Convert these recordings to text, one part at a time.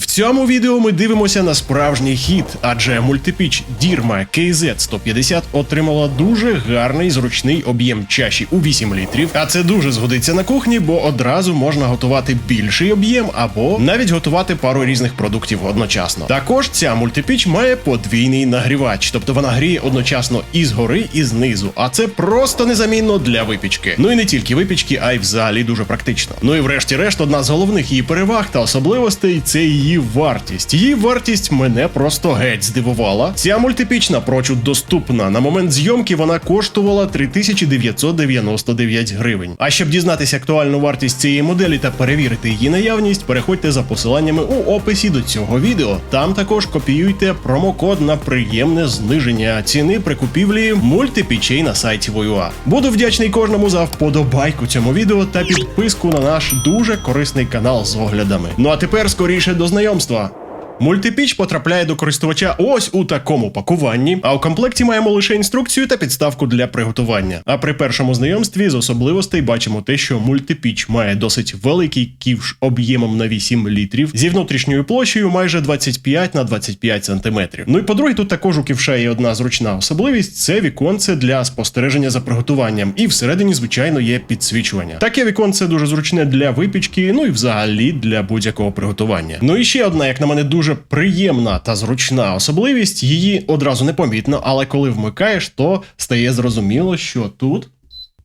В цьому відео ми дивимося на справжній хід, адже мультипіч Дірма KZ150 отримала дуже гарний зручний об'єм чаші у 8 літрів. А це дуже згодиться на кухні, бо одразу можна готувати більший об'єм або навіть готувати пару різних продуктів одночасно. Також ця мультипіч має подвійний нагрівач, тобто вона гріє одночасно і згори, і знизу. А це просто незамінно для випічки. Ну і не тільки випічки, а й взагалі дуже практично. Ну і врешті-решт, одна з головних її переваг та особливостей це її вартість. Її вартість мене просто геть здивувала. Ця мультипіч напрочуд доступна. На момент зйомки вона коштувала 3999 гривень. А щоб дізнатися актуальну вартість цієї моделі та перевірити її наявність, переходьте за посиланнями у описі до цього відео. Там також копіюйте промокод на приємне зниження ціни при купівлі мультипічей на сайті Воюа. Буду вдячний кожному за вподобайку цьому відео та підписку на наш дуже корисний канал з оглядами. Ну а тепер скоріше до знайомства. Мультипіч потрапляє до користувача ось у такому пакуванні, а у комплекті маємо лише інструкцію та підставку для приготування. А при першому знайомстві з особливостей бачимо те, що мультипіч має досить великий ківш об'ємом на 8 літрів зі внутрішньою площею майже 25 на 25 сантиметрів. Ну і по-друге, тут також у ківша є одна зручна особливість це віконце для спостереження за приготуванням, і всередині, звичайно, є підсвічування. Таке віконце дуже зручне для випічки, ну і взагалі для будь-якого приготування. Ну і ще одна, як на мене, дуже приємна та зручна особливість. Її одразу не помітно, але коли вмикаєш, то стає зрозуміло, що тут.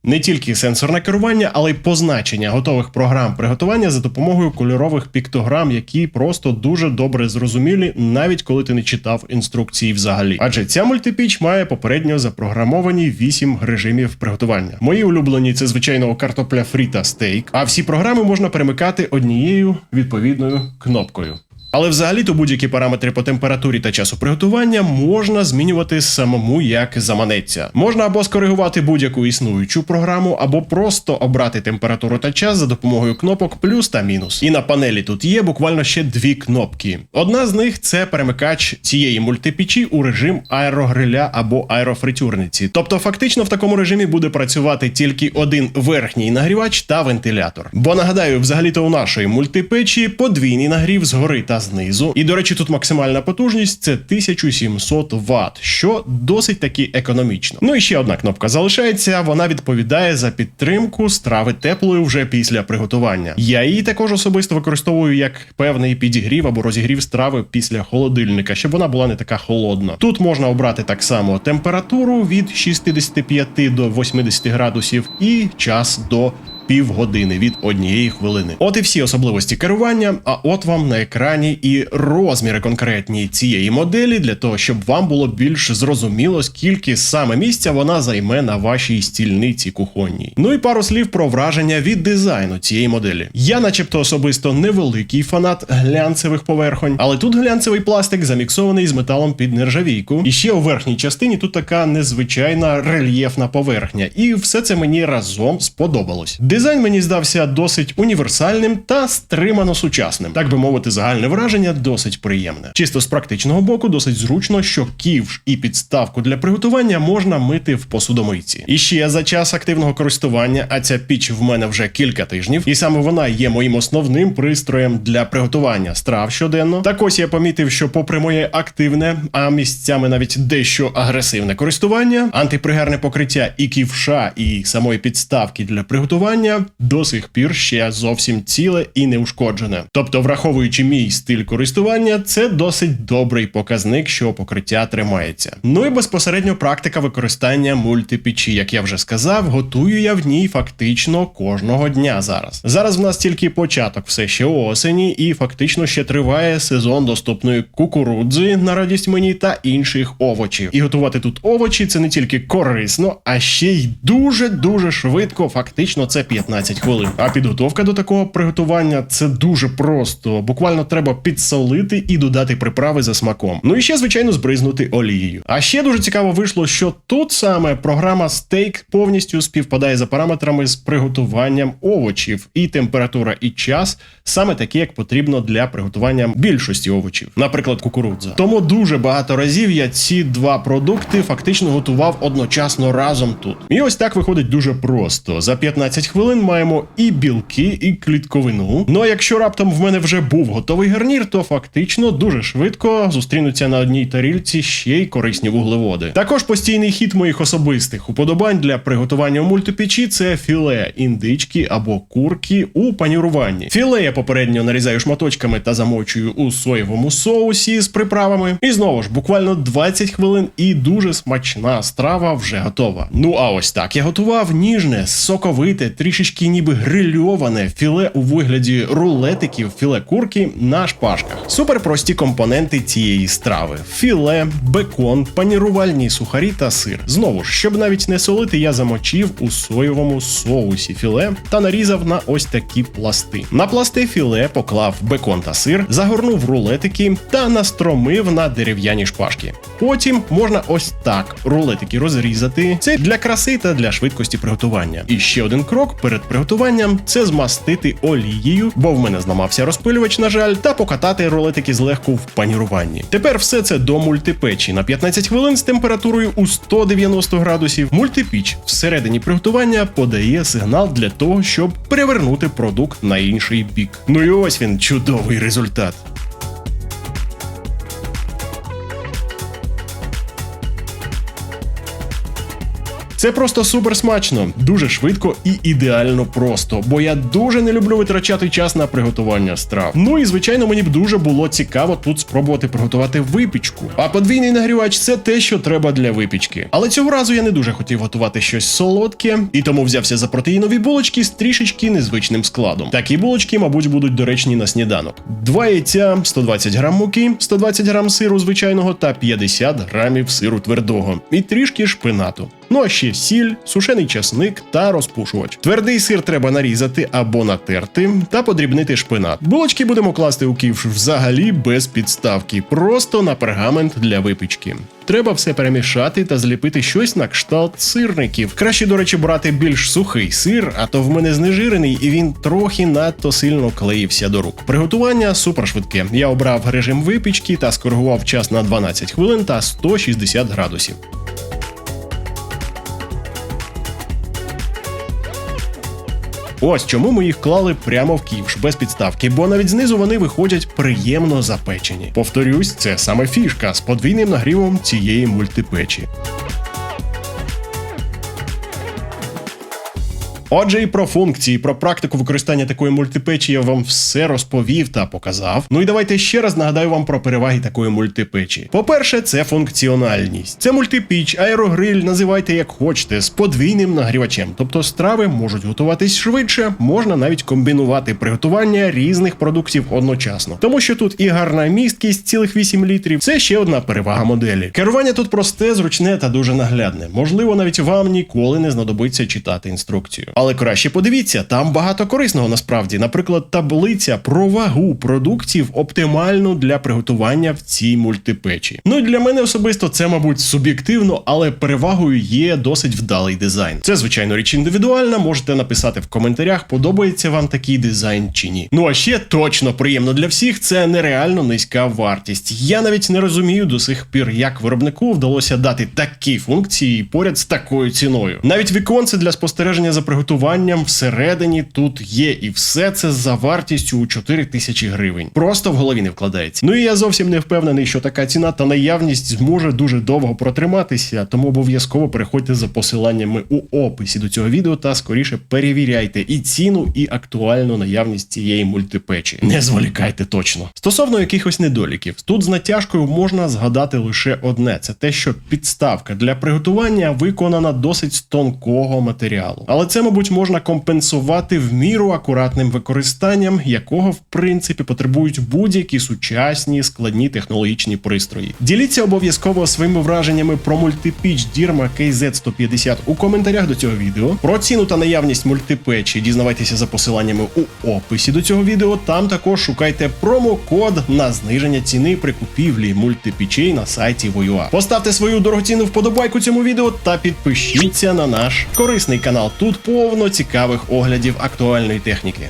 Не тільки сенсорне керування, але й позначення готових програм приготування за допомогою кольорових піктограм, які просто дуже добре зрозумілі, навіть коли ти не читав інструкції взагалі. Адже ця мультипіч має попередньо запрограмовані 8 режимів приготування. Мої улюблені це звичайно картопля фрі та стейк. А всі програми можна перемикати однією відповідною кнопкою. Але взагалі-то будь-які параметри по температурі та часу приготування можна змінювати самому як заманеться. Можна або скоригувати будь-яку існуючу програму, або просто обрати температуру та час за допомогою кнопок плюс та мінус. І на панелі тут є буквально ще дві кнопки. Одна з них це перемикач цієї мультипічі у режим аерогриля або аерофритюрниці. Тобто, фактично в такому режимі буде працювати тільки один верхній нагрівач та вентилятор. Бо нагадаю, взагалі-то у нашої мультипечі подвійний нагрів згори та знизу. І, до речі, тут максимальна потужність це 1700 Вт, що досить таки економічно. Ну і ще одна кнопка залишається. Вона відповідає за підтримку страви теплою вже після приготування. Я її також особисто використовую як певний підігрів або розігрів страви після холодильника, щоб вона була не така холодна. Тут можна обрати так само температуру від 65 до 80 градусів і час до півгодини від однієї хвилини. От і всі особливості керування. А от вам на екрані і розміри конкретні цієї моделі для того, щоб вам було більш зрозуміло, скільки саме місця вона займе на вашій стільниці кухонній. Ну і пару слів про враження від дизайну цієї моделі. Я, начебто, особисто невеликий фанат глянцевих поверхонь, але тут глянцевий пластик заміксований з металом під нержавійку. І ще у верхній частині тут така незвичайна рельєфна поверхня, і все це мені разом сподобалось. Дизайн мені здався досить універсальним та стримано сучасним. Так би мовити, загальне враження досить приємне. Чисто з практичного боку, досить зручно, що ківш і підставку для приготування можна мити в посудомийці. І ще за час активного користування, а ця піч в мене вже кілька тижнів, і саме вона є моїм основним пристроєм для приготування страв щоденно. Так ось я помітив, що, попри моє активне, а місцями навіть дещо агресивне користування, антипригарне покриття і ківша, і самої підставки для приготування до сих пір ще зовсім ціле і неушкоджене. Тобто, враховуючи мій стиль користування, це досить добрий показник, що покриття тримається. Ну і безпосередньо практика використання мультипічі, як я вже сказав, готую я в ній фактично кожного дня зараз. Зараз в нас тільки початок, все ще осені, і фактично ще триває сезон доступної кукурудзи на радість мені та інших овочів. І готувати тут овочі це не тільки корисно, а ще й дуже дуже швидко. Фактично, це 15 хвилин. А підготовка до такого приготування це дуже просто. Буквально треба підсолити і додати приправи за смаком. Ну і ще, звичайно, збризнути олією. А ще дуже цікаво вийшло, що тут саме програма стейк повністю співпадає за параметрами з приготуванням овочів, і температура, і час саме такі, як потрібно для приготування більшості овочів, наприклад, кукурудза. Тому дуже багато разів я ці два продукти фактично готував одночасно разом тут. І ось так виходить дуже просто. За 15 хвилин хвилин маємо і білки, і клітковину. Ну а якщо раптом в мене вже був готовий гарнір, то фактично дуже швидко зустрінуться на одній тарілці ще й корисні вуглеводи. Також постійний хід моїх особистих уподобань для приготування у мультипечі це філе індички або курки у паніруванні. Філе я попередньо нарізаю шматочками та замочую у соєвому соусі з приправами. І знову ж буквально 20 хвилин, і дуже смачна страва вже готова. Ну а ось так я готував ніжне, соковите, трішечки ніби грильоване філе у вигляді рулетиків, філе курки на шпажках. Супер прості компоненти цієї страви: філе, бекон, панірувальні сухарі та сир. Знову ж, щоб навіть не солити, я замочив у соєвому соусі філе та нарізав на ось такі пласти. На пласти філе поклав бекон та сир, загорнув рулетики та настромив на дерев'яні шпажки. Потім можна ось так рулетики розрізати. Це для краси та для швидкості приготування. І ще один крок перед приготуванням це змастити олією, бо в мене зламався розпилювач, на жаль, та покатати рулетики злегку в паніруванні. Тепер все це до мультипечі на 15 хвилин з температурою у 190 градусів. Мультипіч всередині приготування подає сигнал для того, щоб перевернути продукт на інший бік. Ну і ось він чудовий результат. Це просто супер смачно, дуже швидко і ідеально просто, бо я дуже не люблю витрачати час на приготування страв. Ну і звичайно, мені б дуже було цікаво тут спробувати приготувати випічку. А подвійний нагрівач це те, що треба для випічки. Але цього разу я не дуже хотів готувати щось солодке, і тому взявся за протеїнові булочки з трішечки незвичним складом. Такі булочки, мабуть, будуть доречні на сніданок. Два яйця, 120 грам муки, 120 грам сиру звичайного та 50 грамів сиру твердого, і трішки шпинату. Ну а ще сіль, сушений часник та розпушувач. Твердий сир треба нарізати або натерти та подрібнити шпинат. Булочки будемо класти у ківш взагалі без підставки, просто на пергамент для випічки. Треба все перемішати та зліпити щось на кшталт сирників. Краще, до речі, брати більш сухий сир, а то в мене знежирений і він трохи надто сильно клеївся до рук. Приготування супер швидке. Я обрав режим випічки та скоригував час на 12 хвилин та 160 градусів. Ось чому ми їх клали прямо в ківш без підставки, бо навіть знизу вони виходять приємно запечені. Повторюсь, це саме фішка з подвійним нагрівом цієї мультипечі. Отже, і про функції, про практику використання такої мультипечі я вам все розповів та показав. Ну і давайте ще раз нагадаю вам про переваги такої мультипечі. По-перше, це функціональність. Це мультипіч, аерогриль, називайте як хочете, з подвійним нагрівачем. Тобто страви можуть готуватись швидше, можна навіть комбінувати приготування різних продуктів одночасно. Тому що тут і гарна місткість цілих 8 літрів. Це ще одна перевага моделі. Керування тут просте, зручне та дуже наглядне. Можливо, навіть вам ніколи не знадобиться читати інструкцію. Але краще подивіться, там багато корисного насправді. Наприклад, таблиця про вагу продуктів оптимальну для приготування в цій мультипечі. Ну і для мене особисто це, мабуть, суб'єктивно, але перевагою є досить вдалий дизайн. Це, звичайно, річ індивідуальна. Можете написати в коментарях, подобається вам такий дизайн чи ні. Ну а ще точно приємно для всіх це нереально низька вартість. Я навіть не розумію до сих пір, як виробнику вдалося дати такі функції поряд з такою ціною. Навіть віконце для спостереження за приготуванням приготуванням всередині тут є, і все це за вартістю у 4 тисячі гривень. Просто в голові не вкладається. Ну і я зовсім не впевнений, що така ціна та наявність зможе дуже довго протриматися, тому обов'язково переходьте за посиланнями у описі до цього відео та скоріше перевіряйте і ціну, і актуальну наявність цієї мультипечі. Не зволікайте точно. Стосовно якихось недоліків, тут з натяжкою можна згадати лише одне: це те, що підставка для приготування виконана досить з тонкого матеріалу. Але це, мабуть, можна компенсувати в міру акуратним використанням, якого в принципі потребують будь-які сучасні складні технологічні пристрої. Діліться обов'язково своїми враженнями про мультипіч Dirma KZ150 у коментарях до цього відео. Про ціну та наявність мультипечі дізнавайтеся за посиланнями у описі до цього відео. Там також шукайте промокод на зниження ціни при купівлі мультипічей на сайті Voyua. Поставте свою дорогоцінну вподобайку цьому відео та підпишіться на наш корисний канал. Тут повно цікавих оглядів актуальної техніки.